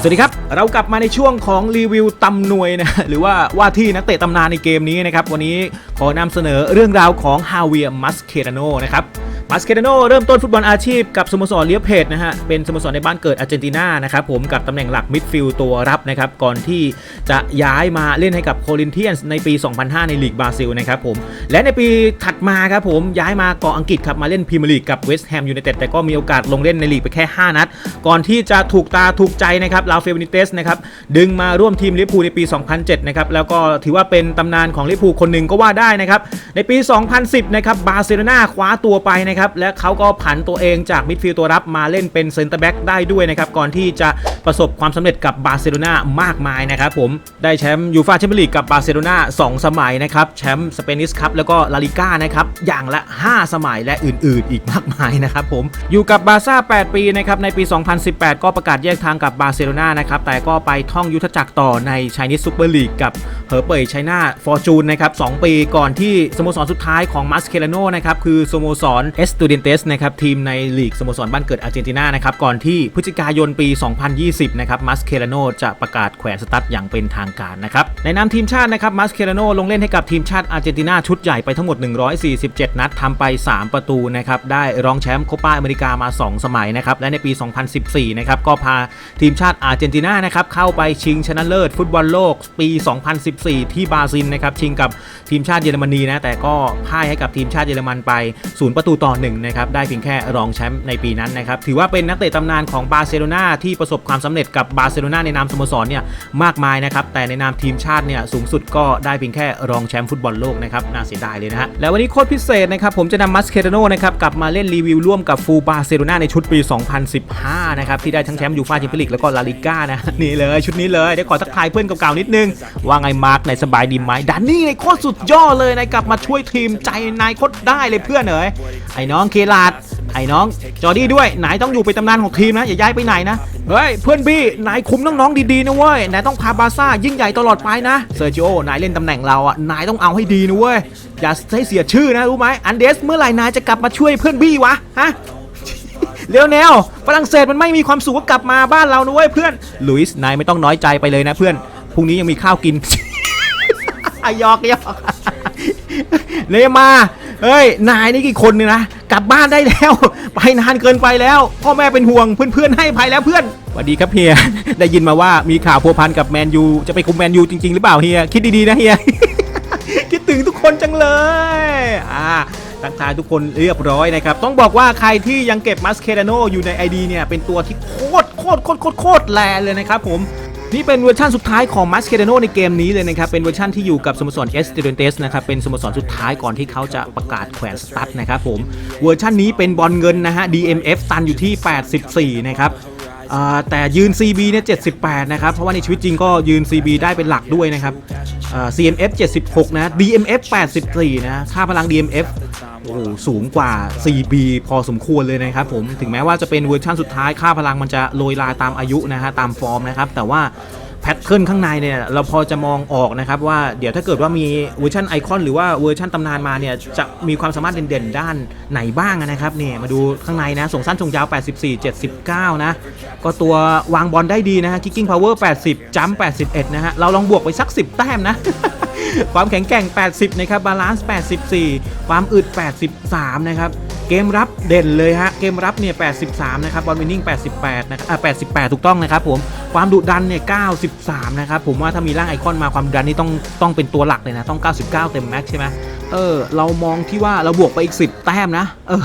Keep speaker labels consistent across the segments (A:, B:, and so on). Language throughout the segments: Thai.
A: สวัสดีครับ เรากลับมาในช่วงของรีวิวตำหนวยนะหรือว่าว่าที่นักเตะตำนานในเกมนี้นะครับ วันนี้ขอนำเสนอเรื่องราวของฮาเวียมัสเคราโนนะครับ มัสเคราโนเริ่มต้นฟุตบอลอาชีพกับสโมสรเลียเพจนะฮะ เป็นสโมสรในบ้านเกิดอาร์เจนตินานะครับผมกับตำแหน่งหลักมิดฟิลด์ตัวรับนะครับ ก่อนที่จะย้ายมาเล่นให้กับโคลินเทียนในปี 2005 ในลีกบราซิลนะครับผม และในปีถัดมาครับผมย้ายมาเกาะอังกฤษครับ มาเล่นพรีเมียร์ลีกกับเวสต์แฮมยูไนเต็ดแต่ก็มีโอกาสลงเล่นในลีกไปแค่ 5 นัด ก่อนที่จะถูกตาถูกใจนะครับลาเฟลเบนิเตสนะครับดึงมาร่วมทีมลิเวอร์พูลในปี 2007 นะครับแล้วก็ถือว่าเป็นตำนานของลิเวอร์พูลคนหนึ่งก็ว่าได้นะครับในปี 2010 นะครับบาร์เซโลนาคว้าตัวไปนะครับและเขาก็ผันตัวเองจากมิดฟิลด์ตัวรับมาเล่นเป็นเซนเตอร์แบ็กได้ด้วยนะครับก่อนที่จะประสบความสำเร็จกับบาร์เซโลนามากมายนะครับผมได้แชมป์ยูฟ่าแชมเปี้ยนลีกกับบาร์เซโลนา2สมัยนะครับแชมป์สเปนิสคัพแล้วก็ลาลิก้านะครับอย่างละ 5 สมัยและอื่น ๆ อีกมากมายนะครับผมอยู่กับบาร์ซ่า 8 ปีนะครับในปี 2018 ก็ประกาศแยกทางกับบาร์เซโลนานะครับแต่ก็ไปท่องยุทธจักรต่อในช i นิสซูเปอร์ลีกกับเฮอร์เปย์ไชน่าฟอร์จูนนะครับ2ปีก่อนที่สโมสรสุดท้ายของมัสเค r โนนะครับคือสโมสรเอสสตูเดนเตสนะครับทีมในลีกสโมสรบ้านเกิดอาร์เจนตินานะครับก่อนที่พฤศจิกายนปี 2020 นะครับมัสเค r โนจะประกาศแขวนสตั๊ดอย่างเป็นทางการนะครับในนามทีมชาตินะครับมัสเค r โนลงเล่นให้กับทีมชาติอาร์เจนตินาชุดใหญ่ไปทั้งหมด 147 นัดทำไป 3 ประตูนะครับได้รองแชมป์โคปาอเมริกามา 2 สมัยนะครับและในปี 2014 นะครับก็พาทีมชาติอาร์เจนตินานะครับเข้าไปชิงชนะเลิศฟุตบอลโลกปี 2014 ที่บราซิลนะครับชิงกับทีมชาติเยอรมนีนะแต่ก็พ่ายให้กับทีมชาติเยอรมันไป 0 ประตูต่อ1นะครับได้เพียงแค่รองแชมป์ในปีนั้นนะครับถือว่าเป็นนักเตะตำนานของบาร์เซโลนาที่ประสบความสำเร็จกับบาร์เซโลนาในนามสโมสรเนี่ยมากมายนะครับแต่ในนามทีมชาติเนี่ยสูงสุดก็ได้เพียงแค่รองแชมป์ฟุตบอลโลกนะครับน่าเสียดายเลยนะฮะแล้ววันนี้โค้ดพิเศษนะครับผมจะนำมัสเคเรโนนะครับกลับมาเล่นรีวิวร่วมกับฟูบาร์เซโลนาในชุดปี 2015 นะครับที่ได้ทั้งแชมป์ยูฟ่าแชมเปี้ยนลีกแล้วก็ลาลิก้านะนี่เลยชุดนี้เลยเดี๋ยวขอทักทายเพื่อนเก่าๆนิดนึงว่าไงมาร์กในสบายดีไหมดันนี่ในโคตรสุดยอดเลยนายกลับมาช่วยทีมใจนายโคตรได้เลยเพื่อนเอ๋ยไอ้น้องเคลาดไอ้น้องจอร์ดี้ด้วยนายต้องอยู่เป็นตำนานของทีมนะอย่าย้ายไปไหนนะเฮ้ยเพื่อนบี้นายคุมน้องๆดีๆนะเว้ยนายต้องพาบาร์ซ่ายิ่งใหญ่ตลอดไปนะเซอร์จิโอนายเล่นตำแหน่งเราอะนายต้องเอาให้ดีนะเว้ยอย่าให้เสียชื่อนะรู้ไหมอันเดสเมื่อไหร่นายจะกลับมาช่วยเพื่อนบี้วะฮะเร็วแนวฝรั่งเศสมันไม่มีความสุขก็กลับมาบ้านเรานะเว้ยเพื่อนลุยส์นายไม่ต้องน้อยใจไปเลยนะเพื่อนพรุ่งนี้ยังมีข้าวกินอยอกยอกเลมา เฮ้ย นายนี่กี่คนเนี่ยนะ กลับบ้านได้แล้ว ไปนานเกินไปแล้ว พ่อแม่เป็นห่วงเพื่อนๆให้ภัยแล้วเพื่อนสวัสดีครับเฮีย ได้ยินมาว่ามีข่าวพัวพันกับแมนยู จะไปคุมแมนยูจริงๆ หรือเปล่าเฮีย คิดดีๆนะเฮีย คิดถึงทุกคนจังเลย อ่าทักทายทุกคนเรียบร้อยนะครับ ต้องบอกว่าใครที่ยังเก็บมัสเค r โนอยู่ใน ID เนี่ย เป็นตัวที่โคตรโคตรโคตรโคตรโคตรแรงเลยนะครับผม นี่เป็นเวอร์ชันสุดท้ายของมัสเคเดโนในเกมนี้เลยนะครับ เป็นเวอร์ชันที่อยู่กับสโมสรเอสเตเดนเตสนะครับ เป็นสโมสรสุดท้ายก่อนที่เขาจะประกาศแขวนสตั๊ดนะครับผม เวอร์ชันนี้เป็นบอลเงินนะฮะ DMF ตันอยู่ที่ 84 นะครับ แต่ยืน CB เนี่ย78 นะครับ เพราะว่าในชีวิตจริงก็ยืน CB ได้เป็นหลักด้วยนะครับอ่า CMF 76 นะ DMF 84 นะ ค่าพลัง DMF โอ้โหสูงกว่า CB พอสมควรเลยนะครับผม ถึงแม้ว่าจะเป็นเวอร์ชันสุดท้ายค่าพลังมันจะโรยลาตามอายุนะฮะ ตามฟอร์มนะครับ แต่ว่า พทเทิร์นข้างในเนี่ยเราพอจะมองออกนะครับว่าเดี๋ยวถ้าเกิดว่ามีเวอร์ชันไอคอนหรือว่าเวอร์ชันตำนานมาเนี่ยจะมีความสามารถเด่นๆ ด้านไหนบ้างนะครับเนี่ยมาดูข้างในนะส่งสั้นส่งยาว 84 79 นะ ก็ตัววางบอลได้ดีนะฮะ kicking power 80 jump 81 นะฮะ เราลองบวกไปสัก 10 แต้มนะ ความแข็งแกร่ง 80 นะครับบาลานซ์84 ความอึด 83 นะครับ เกมรับเด่นเลยฮะ เกมรับเนี่ย 83 นะครับบอลวินนิ่ง 88 นะครับอ่า88 ถูกต้องนะครับผม ความดุดันเนี่ย 93 นะครับ ผมว่าถ้ามีร่างไอคอนมาความดันนี่ต้องต้องเป็นตัวหลักเลยนะ ต้อง 99 เต็มแม็กซ์ใช่ไหมเออ เรามองที่ว่าเราบวกไปอีก 10 แต้มนะ เออ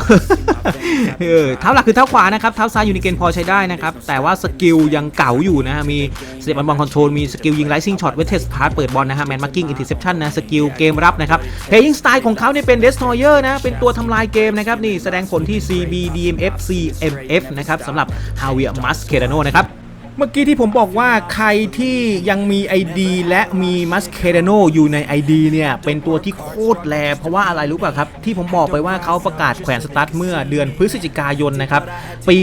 A: เออเท้าหลักคือเท้าขวานะครับ เท้าซ้ายอยู่ในเกณฑ์พอใช้ได้นะครับ แต่ว่าสกิลยังเก่าอยู่นะฮะมีสเตปบอลคอนโทรล มีสกิลยิงไลซิ่งช็อตเวทเทสพาร์ตเปิดบอลนะฮะแมนมาร์กิ้งอินทิเซปชันนะ สกิลเกมรับนะครับเพลยิงสไตล์ของเขาเนี่ยเป็นเดส t อยเออร์นะ เป็นตัวทำลายเกมนะครับนี่แสดงผลที่ CBDMF CMF นะครับสำหรับฮาเวียมัสเคดาโนนะครับ เมื่อกี้ที่ผมบอกว่าใครที่ยังมี ID และมีมัสเคเดโนอยู่ใน ID เนี่ย เป็นตัวที่โคตรแลเพราะว่าอะไรรู้ป่ะครับ ที่ผมบอกไปว่าเขาประกาศแขวนสตาร์ทเมื่อเดือนพฤศจิกายนนะครับ ปี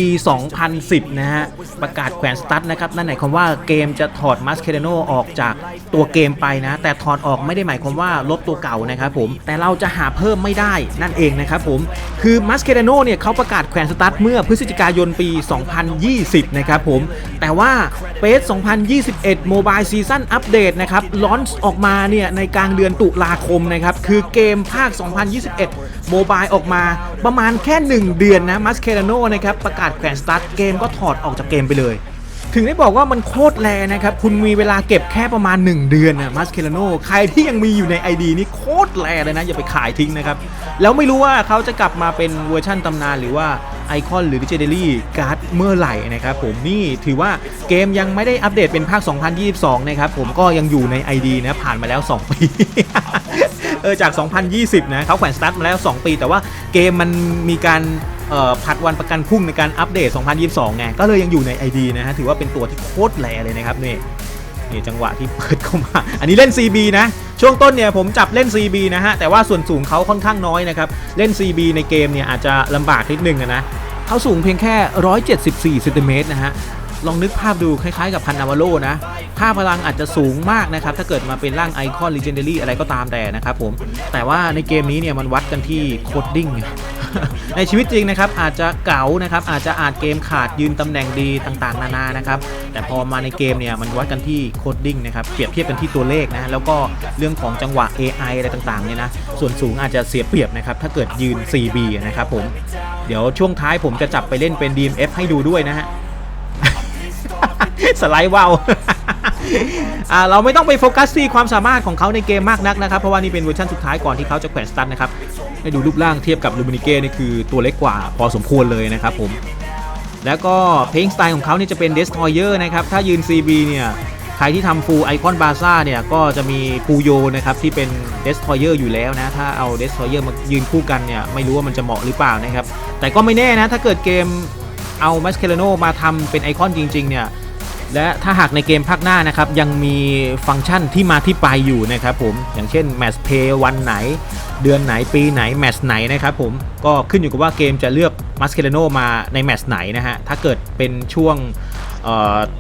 A: 2010 นะฮะ ประกาศแขวนสตาร์ทนะครับ นั่นหมายความว่าเกมจะถอดมัสเคเดโนออกจากตัวเกมไปนะ แต่ถอดออกไม่ได้หมายความว่าลบตัวเก่านะครับผมแต่เราจะหาเพิ่มไม่ได้นั่นเองนะครับผมคือมัสเคเดโนเนี่ยเขาประกาศแขวนสตาร์ทเมื่อพฤศจิกายนปี 2020 นะครับผมแต่ว่าว่าเปส2021โมบายซีซั่นอัปเดตนะครับลอนออกมาเนี่ยในกลางเดือนตุลาคมนะครับ คือเกมภาค 2021โมบายออกมาประมาณแค่ 1 เดือนนะมัสเค a โนนะครับ ประกาศแขวนสตาร์ทเกมก็ถอดออกจากเกมไปเลย ถึงได้บอกว่ามันโคตรแรงนะครับ คุณมีเวลาเก็บแค่ประมาณ 1 เดือนนะมัสเค a โนใครที่ยังมีอยู่ใน ID นี่โคตรแรงเลยนะ อย่าไปขายทิ้งนะครับ แล้วไม่รู้ว่าเขาจะกลับมาเป็นเวอร์ชั่นตำนานหรือว่าไอคอนหรือ Legendary Card เมื่อไหร่นะครับผมนี่ถือว่าเกมยังไม่ได้อัปเดตเป็นภาค 2022 นะครับผมก็ยังอยู่ใน ID นะผ่านมาแล้ว 2 ปี เออจาก 2020 นะเขาแขวนสตาร์ทมาแล้ว 2 ปี แต่ว่าเกมมันมีการ ผัดวันประกันพรุ่งในการอัปเดต 2022 ไง ก็เลยยังอยู่ใน ID นะฮะ ถือว่าเป็นตัวที่โคตรแรงเลยนะครับนี่นี่จังหวะที่เปิดเข้ามา อันนี้เล่น CB นะ ช่วงต้นเนี่ยผมจับเล่น CB นะฮะ แต่ว่าส่วนสูงเขาค่อนข้างน้อยนะครับ เล่น CB ในเกมเนี่ยอาจจะลำบากนิดนึงอะนะ เขาสูงเพียงแค่ 174เซนติเมตรนะฮะ ลองนึกภาพดูคล้ายๆกับพันนาวโลนะค่าพลังอาจจะสูงมากนะครับ ถ้าเกิดมาเป็นร่างไอคอน Legendary อะไรก็ตามแต่นะครับผม แต่ว่าในเกมนี้เนี่ยมันวัดกันที่โคดดิ้ง ในชีวิตจริงนะครับอาจจะเก๋านะครับอาจจะอ่านเกมขาดยืนตำแหน่งดีต่างๆ นานานะครับแต่พอมาในเกมเนี่ยมันวัดกันที่โคดดิ้งนะครับเปรียบเทียบกันที่ตัวเลขนะแล้วก็เรื่องของจังหวะ AI อะไรต่างๆเนี่ยนะส่วนสูงอาจจะเสียเปรียบนะครับถ้าเกิดยืน 4B นะครับผมเดี๋ยวช่วงท้ายผมจะจับไปเล่นเป็น DMF ให้ดูด้วยนะฮะ สไลด์ว่าว อ่าเราไม่ต้องไปโฟกัสที่ความสามารถของเขาในเกมมากนักนะครับเพราะว่านี่เป็นเวอร์ชันสุดท้ายก่อนที่เขาจะแขวนสตันนะครับให้ดูรูปร่างเทียบกับลูมินิเก้นี่คือตัวเล็กกว่าพอสมควรเลยนะครับผมแล้วก็เพลงสไตล์ของเขาเนี่จะเป็น Destroyer นะครับ ถ้ายืน CB เนี่ย ใครที่ทำฟูลไอคอนบาซ่าเนี่ย ก็จะมีปูโยนะครับ ที่เป็น Destroyer อยู่แล้วนะ ถ้าเอา Destroyer มายืนคู่กันเนี่ย ไม่รู้ว่ามันจะเหมาะหรือเปล่านะครับ แต่ก็ไม่แน่นะ ถ้าเกิดเกมเอามัสเค a โนมาทำเป็นไอคอนจริง ๆ เนี่ย และถ้าหากในเกมภาคหน้านะครับ ยังมีฟังก์ชันที่มาที่ไปอยู่นะครับผมอย่างเช่นแมตช์เพย์วันไหน เดือนไหนปีไหนแมตช์ไหนนะครับผมก็ขึ้นอยู่กับว่าเกมจะเลือกมัสเค a โนมาในแมตช์ไหนนะฮะถ้าเกิดเป็นช่วง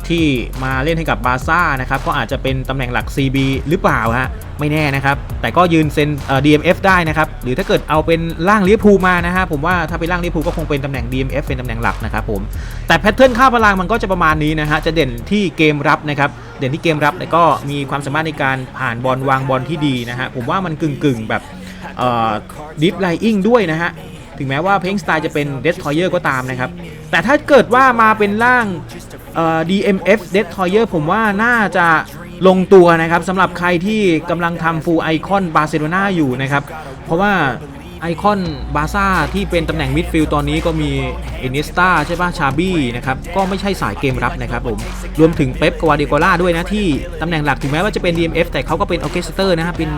A: ที่มาเล่นให้กับบาซ่านะครับก็อาจจะเป็นตำแหน่งหลัก CB หรือเปล่าฮะไม่แน่นะครับ แต่ก็ยืนเซ็นเอ่อ DMF ได้นะครับ หรือถ้าเกิดเอาเป็นร่างเลียพูมานะฮะผมว่าถ้าเป็นร่างเลียพูก็คงเป็นตำแหน่ง DMF เป็นตำแหน่งหลักนะครับผมแต่แพทเทิร์นค่าพลังมันก็จะประมาณนี้นะฮะจะเด่นที่เกมรับนะครับเด่นที่เกมรับแล้วก็มีความสามารถในการผ่านบอลวางบอลที่ดีนะฮะผมว่ามันกึ่งๆแบบดิฟไลอิงด้วยนะฮะ ถึงแม้ว่าเพลงสไตล์จะเป็น Destroyer ก็ตามนะครับ แต่ถ้าเกิดว่ามาเป็นร่างเอ่อ DMF Destroyer ผมว่าน่าจะลงตัวนะครับสำหรับใครที่กำลังทำฟูลไอคอนบาร์เซโลนาอยู่นะครับ เพราะว่า ไอคอนบาซ่าที่เป็นตำแหน่งมิดฟิลด์ตอนนี้ก็มีเอเนสตาใช่ป่ะชาบี้นะครับ ก็ไม่ใช่สายเกมรับนะครับผม รวมถึงเป๊ปกวาเดโกล่าด้วยนะ ที่ตำแหน่งหลักถึงแม้ว่าจะเป็น DMF แต่เขาก็เป็นออเคสเตอร์นะฮะ เป็น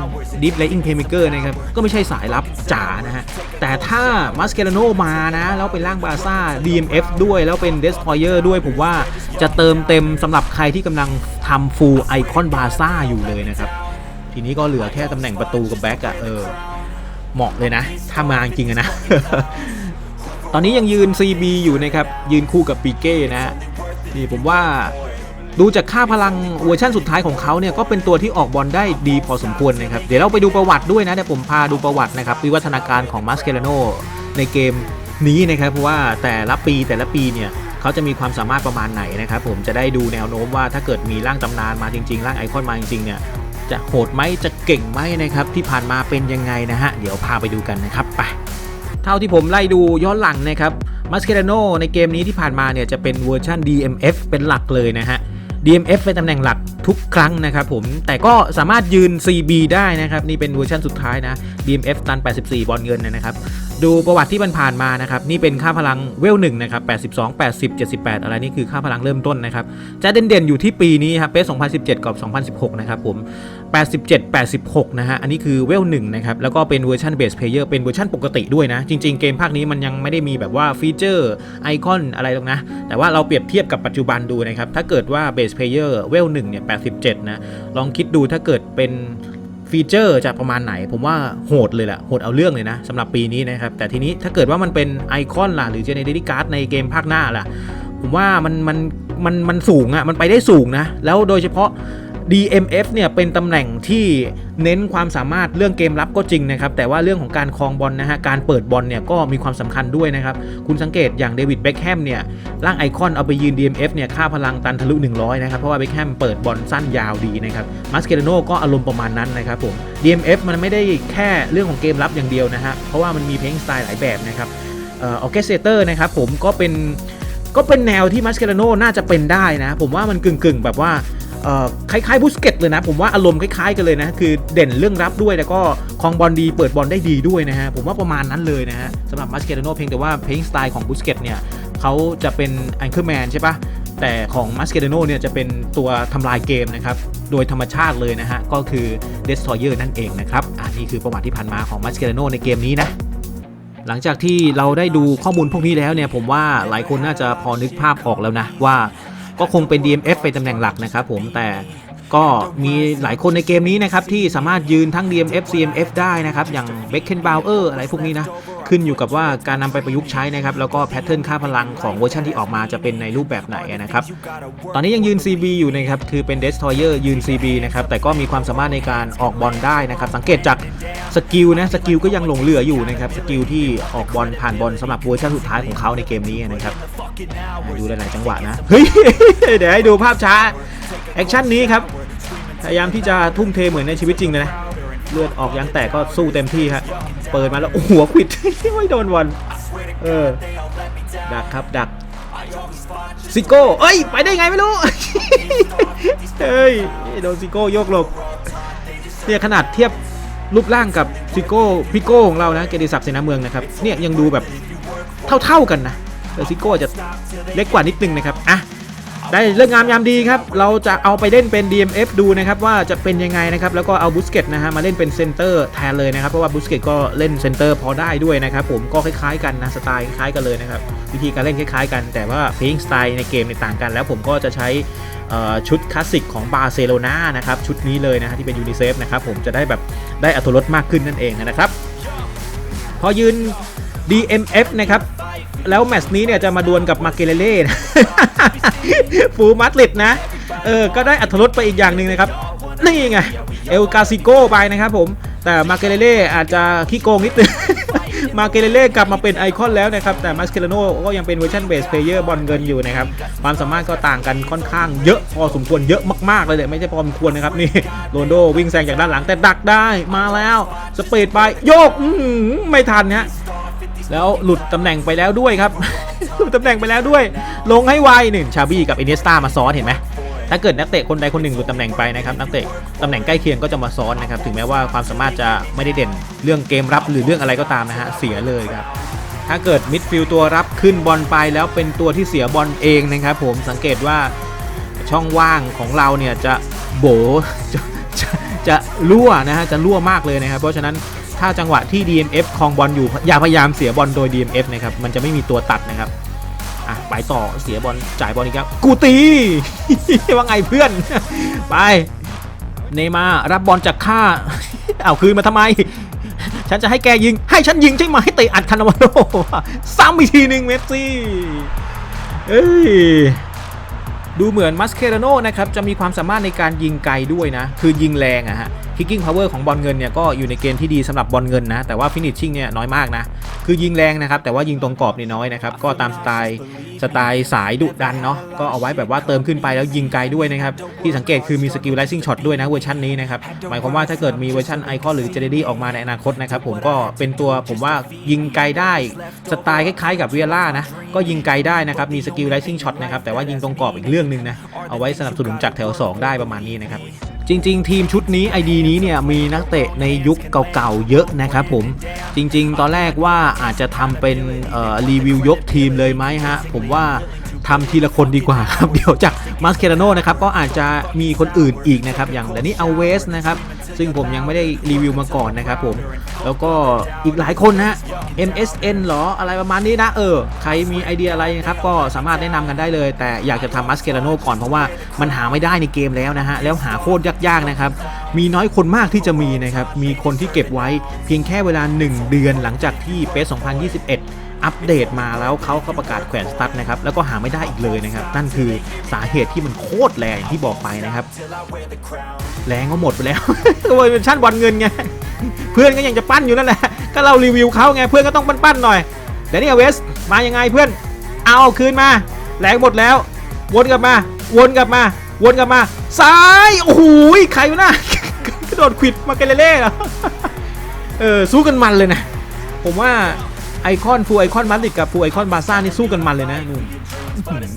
A: Deep Laying Playmaker นะครับ ก็ไม่ใช่สายรับจ๋านะฮะ แต่ถ้ามัสเค a โนมานะ แล้วเป็นร่างบาซ่า DMF ด้วยแล้วเป็น Destroyer ด้วยผมว่าจะเติมเต็มสำหรับใครที่กำลังทำฟูลไอคอนบาซ่าอยู่เลยนะครับทีนี้ก็เหลือแค่ตำแหน่งประตูกับแบ็กอะเออ เหมาะเลยนะ ถ้ามาจริงอะนะ ตอนนี้ยังยืน CB อยู่นะครับ ยืนคู่กับปีเก้นะฮะนี่ผมว่าดูจากค่าพลังเวอร์ชั่นสุดท้ายของเขาเนี่ยก็เป็นตัวที่ออกบอลได้ดีพอสมควรนะครับ เดี๋ยวเราไปดูประวัติด้วยนะเดี๋ยวผมพาดูประวัตินะครับ วิวัฒนาการของมัสเค a โนในเกมนี้นะครับเพราะว่าแต่ละปีแต่ละปีเนี่ยเขาจะมีความสามารถประมาณไหนนะครับผมจะได้ดูแนวโน้มว่าถ้าเกิดมีร่างตำนานมาจริง ๆ ร่างไอคอนมาจริงๆเนี่ย จะโหดไหมจะเก่งไหมนะครับที่ผ่านมาเป็นยังไงนะฮะเดี๋ยวพาไปดูกันนะครับไปเท่าที่ผมไล่ดูย้อนหลังนะครับมัสเคเรโนในเกมนี้ที่ผ่านมาเนี่ยจะเป็นเวอร์ชัน DMF เป็นหลักเลยนะฮะ DMF เป็นตำแหน่งหลัก ทุกครั้งนะครับผมแต่ก็สามารถยืน CB ได้นะครับ นี่เป็นเวอร์ชันสุดท้ายนะ DMF ตัน 84 บอลเงินนะครับ ดูประวัติที่มันผ่านมานะครับ นี่เป็นค่าพลังเวลหนึ่งนะครับ 82 80 78 อะไรนี่คือค่าพลังเริ่มต้นนะครับ จะเด่นๆ อยู่ที่ปีนี้ครับเปส2017 กับ 2016 นะครับผม 87 86 นะฮะ อันนี้คือเวลหนึ่งนะครับ แล้วก็เป็นเวอร์ชันเบสเพลเยอร์เป็นเวอร์ชันปกติด้วยนะ จริง ๆ เกมภาคนี้มันยังไม่ได้มีแบบว่าฟีเจอร์ไอคอนอะไรหรอกนะแต่ว่าเราเปรียบเทียบกับปัจจุบันดูนะครับถ้าเกิดว่าเบสเพลเยอร์เวลหนึ่งเนี่ย87 นะ ลองคิดดูถ้าเกิดเป็นฟีเจอร์จะประมาณไหน ผมว่าโหดเลยแหละโหดเอาเรื่องเลยนะสำหรับปีนี้นะครับ แต่ทีนี้ถ้าเกิดว่ามันเป็นไอคอนล่ะ หรือ Generate Card ในเกมภาคหน้าล่ะ ผมว่ามันมันมันมันสูงอะ่ะมันไปได้สูงนะ แล้วโดยเฉพาะ DMF เนี่ยเป็นตำแหน่งที่เน้นความสามารถเรื่องเกมรับก็จริงนะครับแต่ว่าเรื่องของการคลองบอลนะฮะการเปิดบอลเนี่ยก็มีความสำคัญด้วยนะครับคุณสังเกตอย่างเดวิดเบคแฮมเนี่ยร่างไอคอนเอาไปยืน DMF เนี่ยค่าพลังตันทะลุ 100 นะครับเพราะว่าเบคแฮมเปิดบอลสั้นยาวดีนะครับมาสเค r โนก็อารมณ์ประมาณนั้นนะครับผม DMF มันไม่ได้แค่เรื่องของเกมรับอย่างเดียวนะฮะเพราะว่ามันมีเพลงสไตล์หลายแบบนะครับออเคสเตอร์นะครับผมก็เป็นก็เป็นแนวที่มัสเค r โนน่าจะเป็นได้นะผมว่ามันกึ่งๆแบบว่า คล้ายๆบุสเกตเลยนะ ผมว่าอารมณ์คล้ายๆกันเลยนะ คือเด่นเรื่องรับด้วย แล้วก็คลองบอลดีเปิดบอลได้ดีด้วยนะฮะ ผมว่าประมาณนั้นเลยนะฮะสำหรับมัสเค r โนเพียงแต่ว่าเพลงสไตล์ของบุสเกตเนี่ยเขาจะเป็นแองเกอร์แมนใช่ปะแต่ของมัสเค r โนเนี่ยจะเป็นตัวทำลายเกมนะครับ โดยธรรมชาติเลยนะฮะ ก็คือ Destroyer นั่นเองนะครับอันนี้คือประวัติที่ผ่านมาของมัสเค r โนในเกมนี้นะหลังจากที่เราได้ดูข้อมูลพวกนี้แล้วเนี่ยผมว่าหลายคนน่าจะพอนึกภาพออกแล้วนะว่า ก็คงเป็น DMF เป็นตำแหน่งหลักนะครับผมแต่ก็มีหลายคนในเกมนี้นะครับที่สามารถยืนทั้ง DMF CMF ได้นะครับ อย่างเบคเคนบาวเออร์อะไรพวกนี้นะ ขึ้นอยู่กับว่าการนำไปประยุกต์ใช้นะครับแล้วก็แพทเทิร์นค่าพลังของเวอร์ชันที่ออกมาจะเป็นในรูปแบบไหนนะครับตอนนี้ยังยืน CB อยู่นะครับคือเป็น Destroyer ยืน CB นะครับแต่ก็มีความสามารถในการออกบอลได้นะครับสังเกตจากสกิลนะสกิลก็ยังหลงเหลืออยู่นะครับสกิลที่ออกบอลผ่านบอลสำหรับเวอร์ชันสุดท้ายของเขาในเกมนี้นะครับดูหลายๆจังหวะนะเฮ้ยเดี๋ยวให้ดูภาพช้าแอคชั่นนี้ครับพยายามที่จะทุ่มเทเหมือนในชีวิตจริงเลยนะ เลือดออกยางแตกก็สู้เต็มที่ครับเปิดมาแล้วหัวควิดไม่โดนบอลเออ ดักครับดักซิโก้เอ้ย ไปได้ไงไม่รู้ เฮ้ย โดนซิโก้โยกหลบ เนี่ยขนาดเทียบรูปร่างกับซิโก้พี่โก้ของเรานะเกยรติศักดิ์เสนาเมืองนะครับ เนี่ยยังดูแบบเท่าๆกันนะแต่ซิโก้จะเล็กกว่านิดนึงนะครับ อะ ได้เรื่องงามยามดีครับ เราจะเอาไปเล่นเป็น DMF ดูนะครับว่าจะเป็นยังไงนะครับ แล้วก็เอาบุสเกตนะฮะมาเล่นเป็นเซนเตอร์แทนเลยนะครับ เพราะว่าบุสเกตก็เล่นเซนเตอร์พอได้ด้วยนะครับผมก็คล้ายๆกันนะสไตล์คล้ายกันเลยนะครับวิธีการเล่นคล้ายๆ กัน แต่ว่าเพลงสไตล์ในเกมในยต่างกัน แล้วผมก็จะใช้ชุดคลาสสิกของบาร์เซโลนานะครับชุดนี้เลยนะฮะที่เป็นยูนิเซฟนะครับผมจะได้แบบได้อัตรถรมากขึ้นนั่นเองนะครับ พอยืน DMF นะครับ แล้วแมตช์นี้เนี่ยจะมาดวลกับมาเกเลเล่นะฟูมาดริดนะ เออ ก็ได้อัตรถรสไปอีกอย่างหนึ่งนะครับ นี่ไง เอลกาซิโกไปนะครับผม แต่มาเกเลเล่อาจจะขี้โกงนิดนึงมาเกเลเล่กลับมาเป็นไอคอนแล้วนะครับ แต่มาสเคลโนก็ยังเป็นเวอร์ชันเบสเพลเยอร์บอลเงินอยู่นะครับ ความสามารถก็ต่างกันค่อนข้างเยอะพอสมควรเยอะมากๆเลยเลยไม่ใช่พอสมควรนะครับนี่โรนโดวิ่งแซงจากด้านหลังแต่ดักได้มาแล้วสเปดไปโยกไม่ทันฮะ แล้วหลุดตำแหน่งไปแล้วด้วยครับ หลุดตำแหน่งไปแล้วด้วย ลงให้ไวหนึ่งชาบี้กับอินเนสตามาซ้อนเห็นไหมถ้าเกิดนักเตะคนใดคนหนึ่งหลุดตำแหน่งไปนะครับนักเตะตำแหน่งใกล้เคียงก็จะมาซ้อนนะครับถึงแม้ว่าความสามารถจะไม่ได้เด่นเรื่องเกมรับหรือเรื่องอะไรก็ตามนะฮะเสียเลยครับถ้าเกิดมิดฟิลด์ตัวรับขึ้นบอลไปแล้วเป็นตัวที่เสียบอลเองนะครับผมสังเกตว่าช่องว่างของเราเนี่ยจะโบจะจะจะรั่วนะฮะจะรั่วมากเลยนะครับเพราะฉะนั้น ถ้าจังหวะที่ DMF คลองบอลอยู่อย่าพยายามเสียบอลโดย DMF นะครับมันจะไม่มีตัวตัดนะครับอะไปต่อเสียบอลจ่ายบอลอีกครับกูตีว่าไงเพื่อน ไปเนมารับบอลจากข้าเอาคืนมาทำไม ฉันจะให้แกยิง ให้ฉันยิงใช่ไหมเตะอัดคานาวาโนซ้ำอีกทีหนึ่งเมสซี่เอ้ยดูเหมือนมัสเค r รโนนะครับจะมีความสามารถในการยิงไกลด้วยนะ คือยิงแรงอะฮะ kicking power ของบอลเงินเนี่ยก็อยู่ในเกณฑ์ที่ดีสำหรับบอลเงินนะ แต่ว่า finishing เนี่ยน้อยมากนะ คือยิงแรงนะครับ แต่ว่ายิงตรงกรอบนี่น้อยนะครับ ก็ตามสไตล์สไตล์สายดุดันเนาะ ก็เอาไว้แบบว่าเติมขึ้นไปแล้วยิงไกลด้วยนะครับ ที่สังเกตคือมีสกิล rising shot ด้วยนะเวอร์ชันนี้นะครับ หมายความว่าถ้าเกิดมีเวอร์ชันไอคอนหรือเจเดดี้ออกมาในอนาคตนะครับผมก็เป็นตัวผมว่ายิงไกลได้สไตล์คล้ายๆ กับเวียร่านะก็ยิงไกลได้นะครับมีสกิล rising shot นะครับแต่ว่ายิงตรงกรอบอีกเรื่องหนึ่งนะเอาไว้สนับสนุนจากแถว 2 ได้ประมาณนี้นะครับ จริง ๆ ทีมชุดนี้ไอดีนี้เนี่ยมีนักเตะในยุคเก่าๆเยอะนะครับผมจริง ๆ ตอนแรกว่าอาจจะทำเป็นรีวิวยกทีมเลยไหมฮะ ผมว่าทำทีละคนดีกว่าครับ เดี๋ยวจากมาสเคราโนนะครับ ก็อาจจะมีคนอื่นอีกนะครับ อย่างเดนนี่เอาเวสนะครับ ซึ่งผมยังไม่ได้รีวิวมาก่อนนะครับผม แล้วก็อีกหลายคนนะ MSN หรออะไรประมาณนี้นะ เออ ใครมีไอเดียอะไรนะครับ ก็สามารถแนะนำกันได้เลย แต่อยากจะทำมัสเค r าโนก่อนเพราะว่ามันหาไม่ได้ในเกมแล้วนะฮะ แล้วหาโคตรยากๆนะครับ มีน้อยคนมากที่จะมีนะครับ มีคนที่เก็บไว้เพียงแค่เวลา 1 เดือนหลังจากที่เปส2021 อัปเดตมาแล้วเขาก็ประกาศแขวนสตั๊ดนะครับ แล้วก็หาไม่ได้อีกเลยนะครับ นั่นคือสาเหตุที่มันโคตรแรงอย่างที่บอกไปนะครับ แรงก็หมดไปแล้วเวอร์ชันบอลเงินไง เพื่อนก็ยังจะปั้นอยู่นั่นแหละ ก็เรารีวิวเขาไง เพื่อนก็ต้องปั้นๆหน่อย แต่นี่เวส มายังไงเพื่อน เอาคืนมา แรงหมดแล้ว วนกลับมา วนกลับมา วนกลับมา ซ้าย โอ้โห ใครวะน่ะกระโดดขวิดมาเกเรเล่เหรอ เออ สู้กันมันเลยนะ ผมว่า ไอคอนฟูไอคอนมาดริดกับฟูไอคอนบาซ่านี่สู้กันมันเลยนะนู่น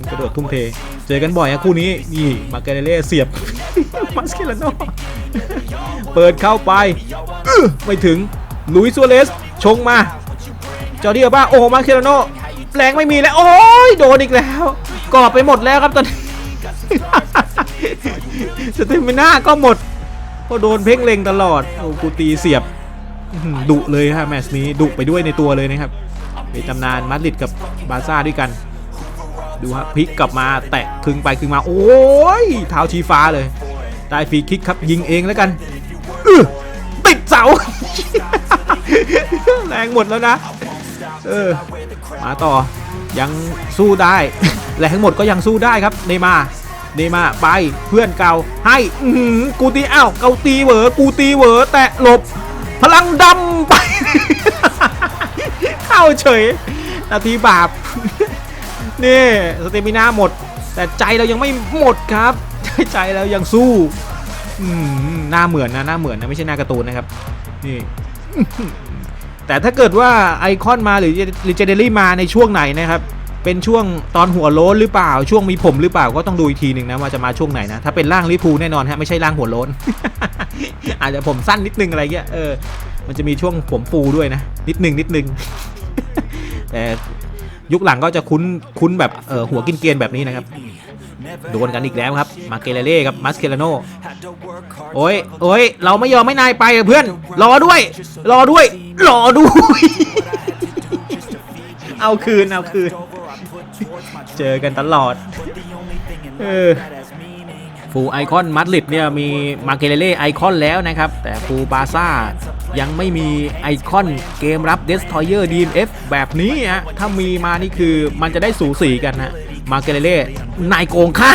A: กระโดดทุ่มเท เจอกันบ่อยอะคู่นี้นี่มาเกเรเล่เสียบมาสเคลโนเปิดเข้าไปไม่ถึงลุยซัวเรสชงมา จอร์ดิอาบ้าโอ้มาสเคลาโนแรงไม่มีแล้ว โอ้ยโดนอีกแล้วกรอบไปหมดแล้วครับตอนนี้สเตมิน่าก็หมดเพราะโดนเพ่งเล็งตลอดโอ้กูตีเสียบ ดุเลยฮะแมตช์นี้ดุไปด้วยในตัวเลยนะครับเป็นตำนานมาดริดกับบาร์ซ่าด้วยกัน ดูฮะพลิกกลับมาแตะคึงไปคึงมา โอ้ยเท้าชี้ฟ้าเลยได้ฟรีคิกครับยิงเองแล้วกันติดเสาแรงหมดแล้วนะเออมาต่อยังสู้ได้แรงหมดก็ยังสู้ได้ครับเนมาร์เนมาร์ไปเพื่อนเก่าให้กูตีอ้าวเกาตีเหวอกูตีเหวอแตะหลบ พลังดำไป เข้าเฉย นาทีบาป นี่สเตมินาหมด แต่ใจเรายังไม่หมดครับ ใจเรายังสู้หน้าเหมือนนะหน้าเหมือนนะไม่ใช่หน้าการ์ตูนนะครับ นี่แต่ถ้าเกิดว่าไอคอนมาหรือหรือเจเดลี่มาในช่วงไหนนะครับ เป็นช่วงตอนหัวโล้นหรือเปล่า ช่วงมีผมหรือเปล่าก็ต้องดูอีกทีหนึ่งนะว่าจะมาช่วงไหนนะ ถ้าเป็นร่างลิฟูลแน่นอนฮะไม่ใช่ร่างหัวโล้น อาจจะผมสั้นนิดนึงอะไรเงี้ยเออมันจะมีช่วงผมฟูด้วยนะ นิดนึงนิดนึงแต่ยุคหลังก็จะคุ้นคุ้นแบบเออหัวกินเกียนแบบนี้นะครับโดนกันอีกแล้วครับ มาเกเลเล่กับมัสเคลาโนโอ้ยโอ้ยเราไม่ยอมไม่นายไปเพื่อน รอด้วย รอด้วย รอด้วย เอาคืนเอาคืน เจอกันตลอด เออ ฟูไอคอนมัดริดเนี่ยมีมาเกเลเล่ไอคอนแล้วนะครับ แต่ฟูบาซ่ายังไม่มีไอคอนเกมรับ Destroyer DMF แบบนี้ฮะถ้ามีมานี่คือมันจะได้สูสีกันฮะมาเกเลเล่นายโกงค่า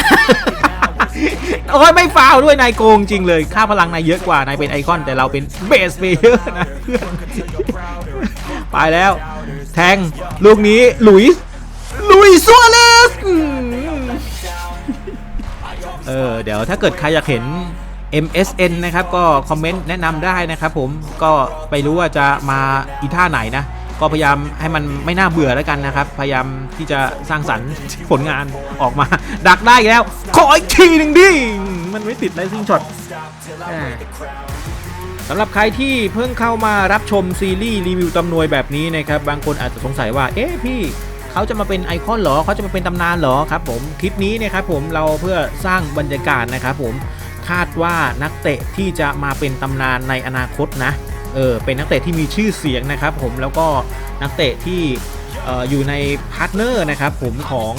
A: โอ้ยไม่ฟาวด้วยนายโกงจริงเลย ค่าพลังนายเยอะกว่านายเป็นไอคอนแต่เราเป็นเบสเ a เยอร์นะเพื่อนไปแล้ว แทง ลูกนี้หลุยหลุยซัวเรส เออเดี๋ยวถ้าเกิดใครอยากเห็น MSN นะครับก็คอมเมนต์แนะนำได้นะครับผมก็ไปรู้ว่าจะมาอีท่าไหนนะ ก็พยายามให้มันไม่น่าเบื่อแล้วกันนะครับ พยายามที่จะสร้างสรรค์ผลงานออกมา ดักได้แล้ว ขออีกทีหนึ่งดิ มันไม่ติดไลซิ่งช็อตสำหรับใครที่เพิ่งเข้ามารับชมซีรีส์รีวิวตำนวยแบบนี้นะครับ บางคนอาจจะสงสัยว่า เอ๊ะพี่ เขาจะมาเป็นไอคอนเหรอเขาจะมาเป็นตำนานเหรอครับผมคลิปนี้นะครับผมเราเพื่อสร้างบรรยากาศนะครับผมคาดว่านักเตะที่จะมาเป็นตำนานในอนาคตนะเออเป็นนักเตะที่มีชื่อเสียงนะครับผมแล้วก็นักเตะที่อยู่ในพาร์ทเนอร์นะครับผมของ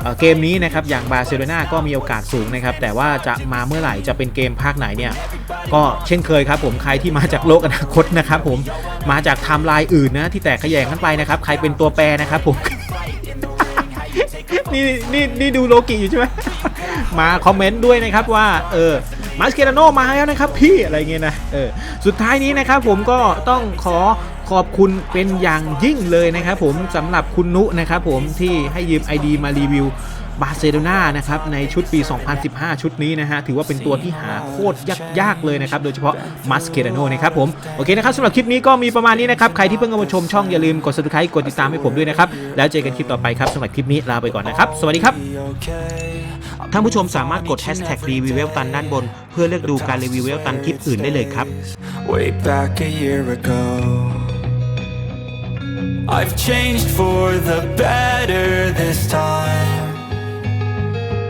A: เอ่อเกมนี้นะครับอย่างบาร์เซโลนาก็มีโอกาสสูงนะครับแต่ว่าจะมาเมื่อไหร่จะเป็นเกมภาคไหนเนี่ยก็เช่นเคยครับผมใครที่มาจากโลกอนาคตนะครับผมมาจากไทม์ไลน์อื่นนะที่แตกขยงกันไปนะครับใครเป็นตัวแปรนะครับผม นี่นี่นี่ดูโลกิอยู่ใช่ไหมมาคอมเมนต์ด้วยนะครับว่าเออมาสเคราโนมาแล้วนะครับพี่อะไรเงี้ยนะเออสุดท้ายนี้นะครับผมก็ต้องขอขอบคุณเป็นอย่างยิ่งเลยนะครับผมสำหรับคุณนุนะครับผมที่ให้ยืม ID มารีวิว บาร์เซโลนานะครับในชุดปี 2015 ชุดนี้นะฮะถือว่าเป็นตัวที่หาโคตรยากๆเลยนะครับโดยเฉพาะมัสเคราโนนะครับผมโอเคนะครับสำหรับคลิปนี้ก็มีประมาณนี้นะครับใครที่เพิ่งเข้ามาชมช่องอย่าลืมกด subscribe กดติดตามให้ผมด้วยนะครับแล้วเจอกันคลิปต่อไปครับสำหรับคลิปนี้ลาไปก่อนนะครับสวัสดีครับ
B: ท่านผู้ชมสามารถกด hashtag รีวิวเวลตันด้านบน เพื่อเลือกดูการรีวิวเวลตันคลิปอื่นได้เลยครับ
C: way back a year ago. I've changed for the better this time.